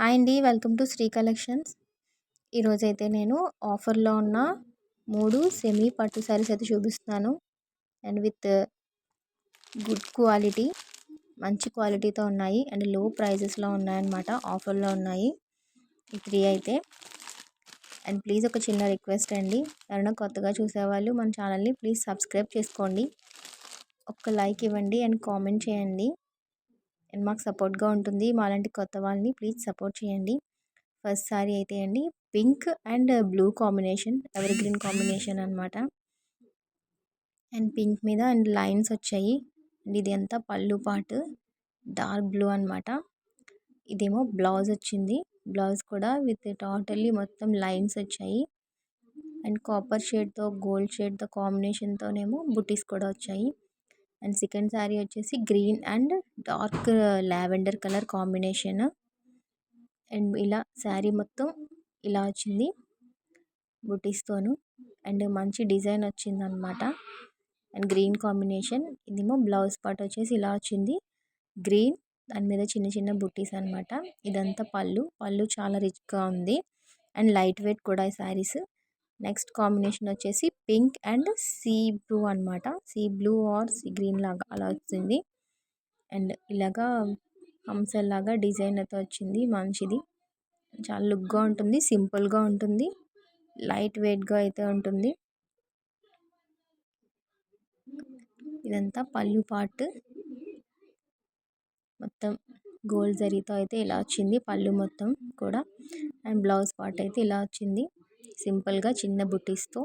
Hi అండి welcome to Shri collections. ఈరోజైతే నేను ఆఫర్లో ఉన్న మూడు సెమీ పట్టు శారీస్ అయితే చూపిస్తున్నాను. అండ్ విత్ గుడ్ క్వాలిటీ మంచి క్వాలిటీతో ఉన్నాయి. అండ్లో ప్రైజెస్లో ఉన్నాయన్నమాట ఆఫర్లో ఉన్నాయి. ఈ త్రీ అయితే. అండ్ ప్లీజ్ ఒక చిన్న రిక్వెస్ట్ అండి ఎవరైనా కొత్తగా చూసేవాళ్ళు మన ఛానల్ని ప్లీజ్ సబ్స్క్రైబ్ చేసుకోండి. ఒక్క లైక్ ఇవ్వండి అండ్ కామెంట్ చేయండి. మాకు సపోర్ట్గా ఉంటుంది. మాలాంటి కొత్త వాళ్ళని ప్లీజ్ సపోర్ట్ చేయండి. ఫస్ట్ సారీ అయితే అండి. Pink and blue combination ever green combination అనమాట అండ్ పింక్ మీద అండ్ లైన్స్ వచ్చాయి. అండ్ ఇది అంతా పళ్ళు పాటు డార్క్ బ్లూ అనమాట ఇదేమో బ్లౌజ్ వచ్చింది. బ్లౌజ్ కూడా విత్ టోటల్లీ మొత్తం లైన్స్ వచ్చాయి. అండ్ కాపర్ షేడ్తో గోల్డ్ షేడ్తో కాంబినేషన్తోనేమో బుటీస్ కూడా వచ్చాయి. అండ్ సెకండ్ శారీ వచ్చేసి green and dark lavender colour combination. And ఇలా శారీ మొత్తం ఇలా వచ్చింది. బుటీస్తోను. అండ్ మంచి డిజైన్ వచ్చింది అనమాట అండ్ గ్రీన్ కాంబినేషన్. ఇదేమో బ్లౌజ్ పార్ట్ వచ్చేసి ఇలా వచ్చింది. గ్రీన్ దాని మీద చిన్న చిన్న బుట్టీస్ అనమాట ఇదంతా పళ్ళు. పళ్ళు చాలా రిచ్గా ఉంది. అండ్ లైట్ వెయిట్ కూడా ఈ శారీస్. నెక్స్ట్ కాంబినేషన్ వచ్చేసి పింక్ అండ్ సీ బ్లూ అనమాట sea blue or sea green లాగా అలా వచ్చింది. అండ్ ఇలాగా హంసల్లాగా డిజైన్ అయితే వచ్చింది మంచిది చాలా లుక్గా ఉంటుంది సింపుల్గా ఉంటుంది లైట్ వెయిట్గా అయితే ఉంటుంది. ఇదంతా పళ్ళు పార్ట్ మొత్తం గోల్డ్ జరీతో అయితే ఇలా వచ్చింది పళ్ళు మొత్తం కూడా. అండ్ బ్లౌజ్ పార్ట్ అయితే ఇలా వచ్చింది. సింపుల్గా చిన్న బుటీస్తో.